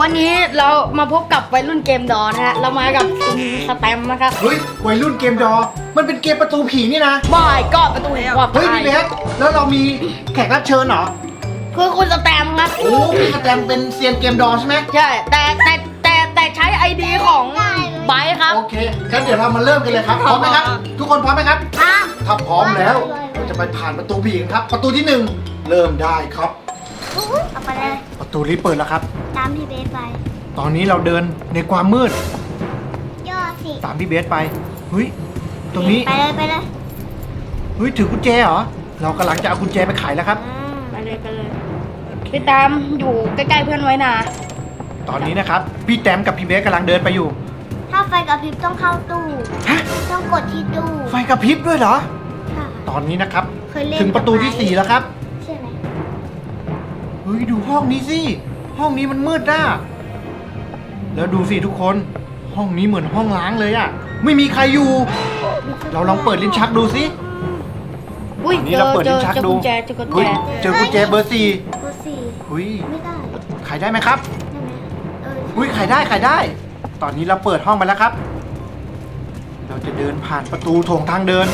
วันนี้เรามาพบกับวัยรุ่นเกมดอนะฮะ เรามากับคุณสแตมป์นะครับเฮ้ยวัยรุ่นเกมดอ มันเป็นเกมประตูผีนี่นะ บอยก็ประตูแห่งความเฮ้ยตายพี่เบสแล้วเรามีแขกรับเชิญเหรอ คือคุณสแตมป์ครับ โอ้พี่กระแตมเป็นเซียนเกมดอใช่ไหมใช่ แต่แต่แต่แต่ใช้ไอดีของไบร์ทครับ โอเคงั้นเดี๋ยวเรามาเริ่มกันเลยครับ พร้อมไหมครับ ทุกคนพร้อมไหมครับ ถ้าพร้อมแล้วเราจะไปผ่านประตูผีกันครับ ประตูที่หนึ่งเริ่มได้ครับ เอาไปเลย ประตูนี้เปิดแล้วครับ ตามพี่เบสไป ตอนนี้เราเดินในความมืดย่อสิตามพี่เบสไปเฮ้ยตรงนี้ไปเลยไปเลยเฮ้ยถือกุญแจเหรอเรากำลังจะเอากุญแจไปขายแล้วครับไปเลยไปเลยพี่ตามอยู่ใกล้ๆเพื่อนไว้นะตอนนี้นะครับพี่แต้มกับพี่เบสกำลังเดินไปอยู่ถ้าไฟกระพริบต้องเข้าตู้ ฮะต้องกดที่ตู้ ไฟกระพริบด้วยเหรอ ค่ะ ตอนนี้นะครับ เคยเล่นถึงประตูที่สี่แล้วครับใช่ไหมเฮ้ยดูห้องนี้สิ ห้องนี้มันมืดน่ะแล้วดูสิทุกคน ห้องนี้เหมือนห้องล้างเลยอะไม่มีใครอยู่ เราลองเปิดลิ้นชักดูสิ อุ้ยอันนี้เจเราอเปิดเจลิ้อนชักเจอดู กุญแจเจอกุญเฮ้แจยเจอกุญแจเบอร์สี่เบอร์สี่เฮ้ยไม่ได้ขายได้ไหมครับใช่ไหมเอออุ้ยขายได้ขายได้ ตอนนี้เราเปิดห้องไปแล้วครับ เราจะเดินผ่านประตูโถงทางเดิน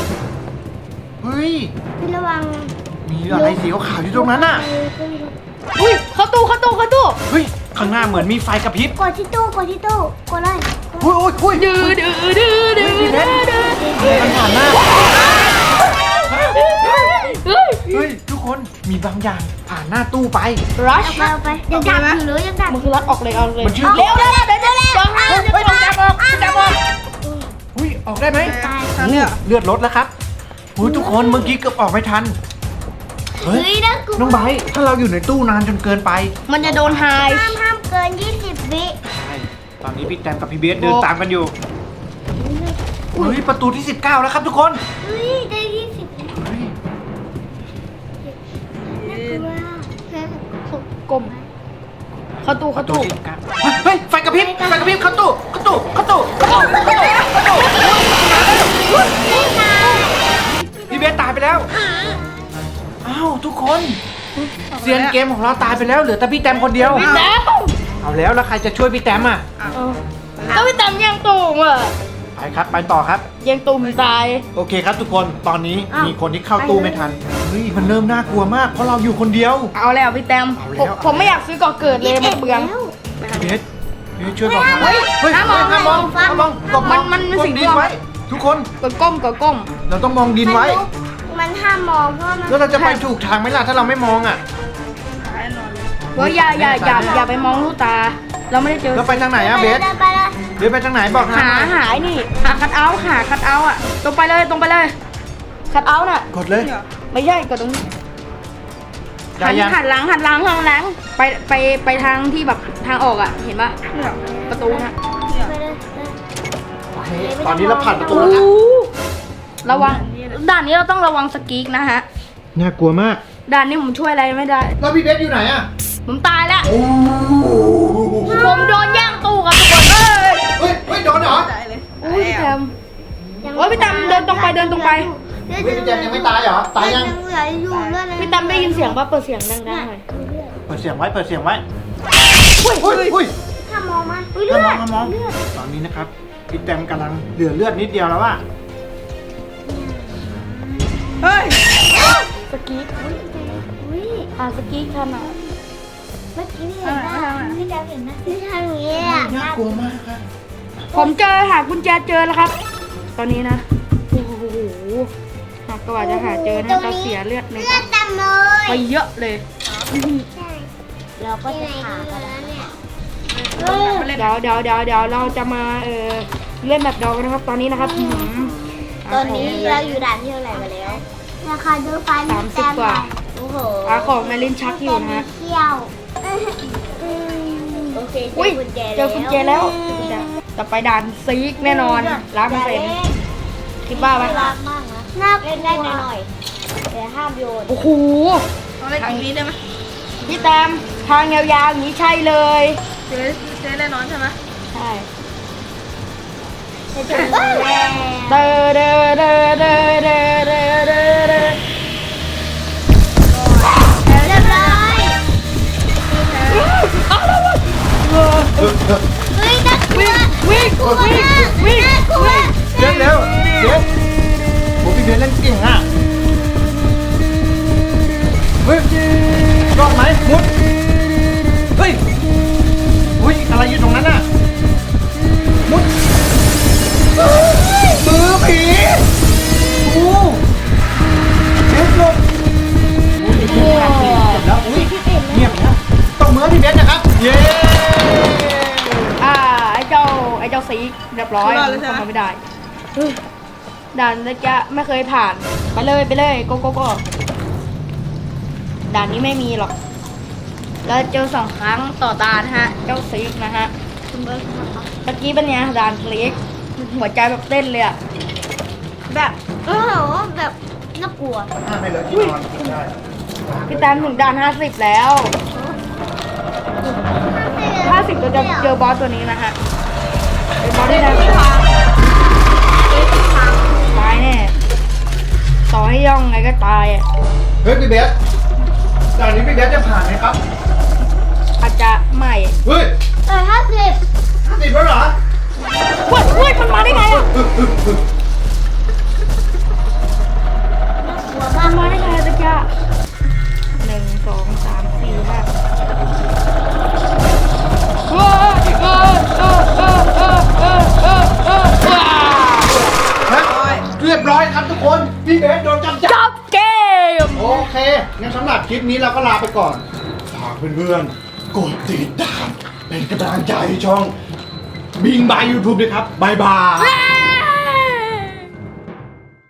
เฮ้ย พี่ระวังมีอะไรสีขาวๆอยู่ตรงนั้นน่ะ เออขึ้นไปดู อุ้ยเข้าตู้เข้าตู้เข้าตู้เฮ้ยข้างหน้าเหมือนมีไฟกระพริบกดที่ตู้กดที่ตู้กดเลยอุ้ยอุ้ยอุ้ยดื้อดื้อดื้อดื้อพี่เบดื้นอดื้ออะไรมันผ่านหน้าเฮ้ยเฮ้ยทุกคนมีบางอย่างผ่านหน้าตู้ไปรัชเอาไปเอาไปยังดับอยู่หรือยังดับมันคือรัดออกเลยเอาเลยมันชื่อเร็วเร็วเร็วเร็วเร็วเร็วเฮ้ยเฮ้ยต้องจับออกจับออกอุ้ยออกได้ไหมตายโอ้เลือดลดแล้วครับอุ้ยทุกคนเมื่อกี้เกือบออกไม่ทัน เฮ้ยเฮ้ยนะกูน้องไบร์ทถ้าเราอยู่ในตู้นานจนเกินไป มันจะโดนไฮห้ามห้ามเกิน 20 วิใช่ตอนนี้พี่แตมกับพี่เบสเดินตามกันอยู่เฮ้ยประตูที่ 19 แล้วครับทุกคนเฮ้ยได้ 20วิเฮ้ยน่ากลัวกลมเข้าตู้ปเข้าระตูตู้ที่19เฮ้ยเฮ้ยไฟกระพริบไฟกระพริบเข้าตู้เข้าตู้เข้าตู้เข้าตู้เข้าตู้เข้าตู้พี่เบสตายไปแล้วอ้าวทุก คนเซียนเกมของเราตายไปแล้วเหลือแต่พี่แตมคนเดียว พี่แต้มเอาแล้วแล้วใครจะช่วยพี่แตมอะก็พี่แต้มแย่งตู้ผมอะไปครับไปต่อครับแย่งตู้ผมตาย โอเคครับทุกคนตอนนี้มีคนที่เข้าตู้ไม่ทันเฮ้ยมันเริ่มน่ากลัวมากเพราะเราอยู่คนเดียว เอาแล้วพี่แต้มเอาแล้วผมผมไม่อยากซื้อก่อเกิดเลยมันเปลืองเบสเบสช่วยบอกหน่อยเฮ้ยเฮ้ยห้ามมองห้ามมองห้ามมองห้ามมองมันมันมันกดสิ่งดินที่ไว้ ทุกคนกดก้มกดก้ม เราต้องมองดินไว้ มันห้ามมองเพราะมันแล้วเราจะไปถูกทางไหมล่ะถ้าเราไม่มองอะเฮ้ยอย่าอย่าอย่าอย่าไปมองลูกตา เราไม่ได้เจอแล้วไปทางไหนอะเบสไปเลยเบสไปทางไหนบอกทางหาหน่อยหายนี่หาคัดเอาท์หาคัดเอาท์อะตรงไปเลยตรงไปเลยคัดเอาท์น่ะ กดเลยไม่ใช่กดตรงนี้ได้หันยังหันหลังหันหลังหันหลังไปไปไปทางที่แบบทางออกอะ เห็นปะประตูน่ะไปเลยโอเคตอนนี้เราผ่านประตูโอ้แล้วนะ ระวัง ด่านนี้เราต้องระวังสกีกนะฮะ น่ากลัวมาก ด่านนี้ผมช่วยอะไรไม่ได้ แล้วพี่เบสอยู่ไหนอะผมตายแล้วโอ้ผมโดนแย่งตู้ครับทุกคน เอ้ยเฮ้ยเฮ้ยโดนเหรออุ้ยพี่แตมโอ้ยพี่ตามเดินตรงไปเดินตรงไป เฮ้ยพี่แจมยังไม่ตายเหรอ ตายยังเหลืออยู่เลือดพี่แตมได้ยินเสียงปะเปิดเสียงดังๆหน่อยเปิดเสียงไว้ เปิดเสียงไว้อุ้ยอุ้ยอุ้ยถ้ามองมาอุ้ยมเลือดองมองตอนนี้นะครับพี่แตมกำลังเหลือเลือดนิดเดียวแล้วอะ สกีกอุ้ยอ่าสกีกขนาดเมื่อกี้พี่เห็นนะพี่แจเห็นนะพี่ทำอย่างนี้อะน่ากลัวมากครับผมเจอหากุญแจเจอแล้วครับ ตอนนี้นะโอ้โหหากกว่าจะหาเจอน่าจะเสียเลือดในเลือดเต็มเลยไปเยอะเลยใช่เราก็จะผ่ากันแล้วเนี่ยเดี๋ยวเดี๋ยวเดี๋ยวเดี๋ยวเราจะมาเออเล่นแบบดอกกันนะครับ ตอนนี้นะครับหืมตอนนี้เราอยู่ด่านที่เท่าไหร่มาแล้ว ราคาดูไฟสามสิบกว่า โอ้โหอาของแมลินชักอยู่นะฮะเที่ยวโอเคเจอุ้อยกุญแจเจอกุญแจแล้วจะจะไปด่านซีกแน่นอนร้านเปอร์เซ็นต์คิดว่าไหมรักมากนะน่าเล่นได้หน่อยแต่ห้ามโยนโอ้โหต้องเล่นอีกนิดได้ไหมพี่แตมทางยาวๆอย่างนี้ใช่เลย เจ๊เจ๊แน่นอนใช่ไหมใช่ จะถึงแล้วเดอเดอเดอเดอเดอเดอเดอ วิ่งกลัววิ่งมากวิ่งน่ากลัวเดี๋ยวเร็วเดี๋ยวโอ้พี่เบสเล่นเก่งอะ ไม่ได้เฮ้ยด่านตะกี้ไม่เคยผ่าน ไปเลยไปเลยโกโกโกด่านนี้ไม่มีหรอก แล้วเจอสองครั้งต่อด่านฮะ เจ้าซีกนะฮะคุณเบิร์ดครับเมื่อกี้เป็นไงด่านเล็กหัวใจแบบเต้นเลยอะแบบโอ้โหแบบน่ากลัวห้าไปเลยที่นอนได้พี่แตมถึงด่านห้าสิบแล้วห้าสิบเราจะเจอบอสตัวนี้นะฮะเป็นบอสที่ได้ ต่อให้ย่องไงก็ตายอะเฮ้ยพี่เบสด่านนี้พี่เบสจะผ่านไหมครับ งั้นสำหรับคลิปนี้เราก็ลาไปก่อนฝากเพื่อนๆกดติดตาม เป็นกำลังใจให้ช่องบิงบายยูทูบด้วยครับบายบาย